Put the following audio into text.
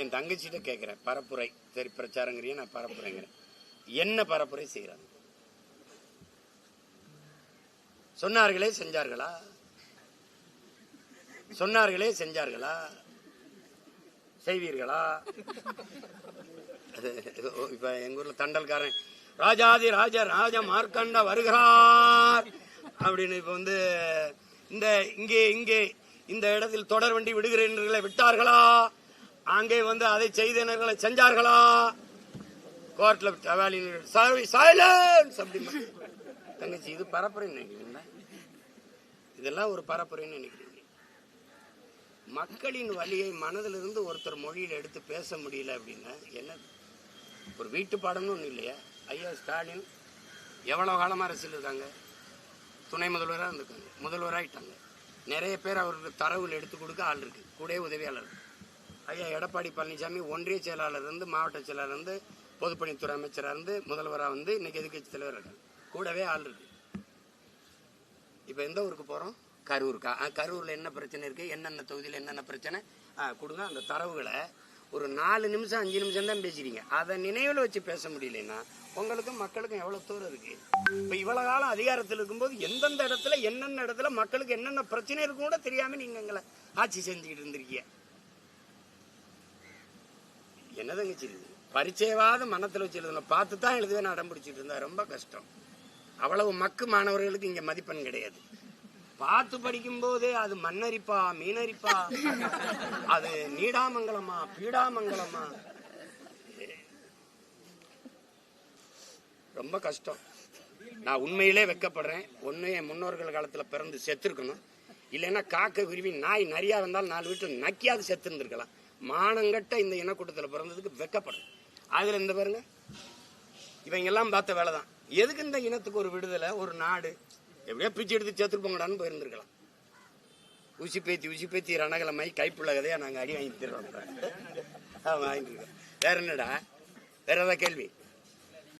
என் தங்கச்சிட்ட கேட்குறேன் பரப்புரை. சரி பிரச்சாரங்கிறிய? நான் பரப்புரைங்கிறேன். என்ன பரப்புரை செய்கிறாங்க சொன்னார்களே செஞ்சார்களா? சொன்னார்களே செஞ்சார்களா? செய்வீர்களா? இப்ப எங்க ஊர்ல தண்டல்காரன் ராஜாதி ராஜ ராஜ மார்க்கண்ட வருகிறார். அப்படின்னு இப்ப வந்து இந்த இங்கே இங்கே இந்த இடத்தில் தொடர் வண்டி விடுகிறீர்களை விட்டார்களா? அங்கே வந்து அதை செய்தனர்களை செஞ்சார்களா? கோர்ட்ல சைலன்ஸ் அப்படி தங்கச்சி இது பரப்புரைன்னு நினைக்கிறீங்களா? இதெல்லாம் ஒரு பரப்புரைன்னு நினைக்கிறீங்க. மக்களின் வழியை மனதிலிருந்து ஒருத்தர் மொழியில் எடுத்து பேச முடியல அப்படின்னா என்ன? ஒரு வீட்டு பாடம்னு ஒன்றும் இல்லையா? ஐயா ஸ்டாலின் எவ்வளோ காலமாக அரசியல் இருக்காங்க? துணை முதல்வராக இருந்திருக்காங்க. முதல்வராகிட்டாங்க நிறைய பேர் அவருக்கு தரவுகள் எடுத்து கொடுக்க ஆள் இருக்கு. கூட உதவியாளர் ஐயா எடப்பாடி பழனிசாமி ஒன்றிய செயலாளர் இருந்து மாவட்ட செயலாளர் இருந்து பொதுப்பணித்துறை அமைச்சராக இருந்து முதல்வராக வந்து இன்னைக்கு எதிர்கட்சி தலைவர் இருக்காங்க கூடவே ஆள் இருக்கு. இப்போ எந்த ஊருக்கு போகிறோம் கரூருக்கா? கரூரில் என்ன பிரச்சனை இருக்குது என்னென்ன தொகுதியில் என்னென்ன பிரச்சனை? ஆ, கொடுங்க. அந்த தரவுகளை ஒரு நாலு நிமிஷம் அஞ்சு நிமிஷம் தான் பேசுறீங்க அதை நினைவில் வச்சு பேச முடியலன்னா உங்களுக்கும் மக்களுக்கும் எவ்வளோ தூரம் இருக்குது இப்போ இவ்வளோ காலம் அதிகாரத்தில் இருக்கும்போது எந்தெந்த இடத்துல என்னென்ன இடத்துல மக்களுக்கு என்னென்ன பிரச்சனை இருக்கும் கூட தெரியாமல் நீங்கள் எங்களை ஆட்சி செஞ்சுக்கிட்டு இருந்திருக்கீங்க. என்ன தங்கச்சி பரிச்சயவாத மனத்தில் வச்சு எழுதணும் பார்த்து தான் எழுதுவேன் அடம் பிடிச்சிட்டு இருந்தா ரொம்ப கஷ்டம். அவ்வளவு மக்கு மாணவர்களுக்கு இங்கே மதிப்பெண் கிடையாது. பார்த்து படிக்கும் போதே அது மண்ணரிப்பா மீனரிப்பா? அது நீடாமங்கலமா பீடாமங்கலமா? ரொம்ப கஷ்டம். நான் உண்மையிலே வெக்கப்படுறேன். ஒன்று என் முன்னோர்கள் காலத்தில் பிறந்து செத்துருக்கணும். இல்லைன்னா காக்கை குருவி நாய் நிறையா வந்தாலும் நாலு வீட்டில் நக்கியாவது செத்து இருந்திருக்கலாம் மானங்கட்ட இந்த இனக்கூட்டத்தில் பிறந்ததுக்கு வெக்கப்படும். அதில் இந்த பாருங்க. இவங்க எல்லாம் பார்த்த வேலை தான் எதுக்கு இந்த இனத்துக்கு ஒரு விடுதலை ஒரு நாடு? எப்படியோ பிச்சு எடுத்து சேர்த்துருப்போங்கடான்னு போயிருந்துருக்கலாம். உசி பேத்தி உசி பேத்தி ரணகலமாய் கைப்புள்ள கதையாக நாங்கள் அடி வாங்கி தருவோம் ஆ வாங்கிட்டு இருக்கோம் வேற என்னடா? வேற ஏதாவது கேள்வி?